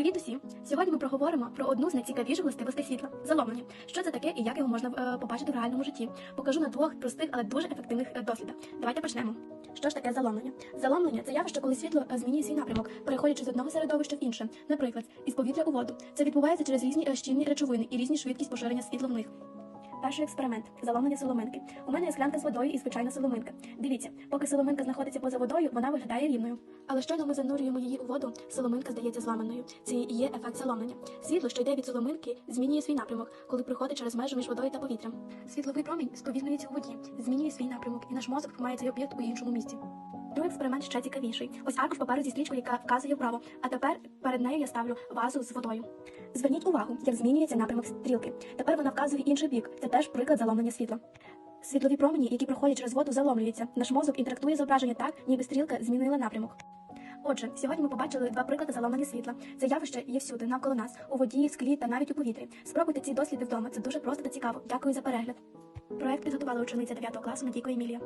Привіт усім! Сьогодні ми проговоримо про одну з найцікавіших властивостей світла заломлення. Що це таке і як його можна е, побачити в реальному житті? Покажу на двох простих, але дуже ефективних е, дослідах. Давайте почнемо. Що ж таке заломлення? Заломлення це явище, коли світло е, змінює свій напрямок, переходячи з одного середовища в інше, наприклад, із повітря у воду. Це відбувається через різні щільні речовини і різні швидкість поширення світла в них. Перший експеримент заломлення соломинки. У мене є склянка з водою і звичайна соломинка. Дивіться, поки соломинка знаходиться поза водою, вона виглядає рівною. Але щойно ми занурюємо її у воду, соломинка здається зламаною. Це і є ефект заломлення. Світло, що йде від соломинки, змінює свій напрямок, коли проходить через межу між водою та повітрям. Світловий промінь сповільнюється у воді, змінює свій напрямок, і наш мозок має цей об'єкт у іншому місці. Другий експеримент ще цікавіший. Ось аркуш паперу зі стрічкою, яка вказує вправо. А тепер перед нею я ставлю вазу з водою. Зверніть увагу, як змінюється напрямок стрілки. Тепер вона вказує інший бік. Це теж приклад заломлення світла. Світлові промені, які проходять через воду, заломлюються. Наш мозок інтерактує зображення так, ніби стрілка змінила напрямок. Отже, сьогодні ми побачили два приклади заломлення світла. Це явище є всюди, навколо нас, у воді, склі та навіть у повітрі. Спробуйте ці досліди вдома. Це дуже просто та цікаво. Дякую за перегляд. Проект підготувала учениця 9 класу Надійко Емілія.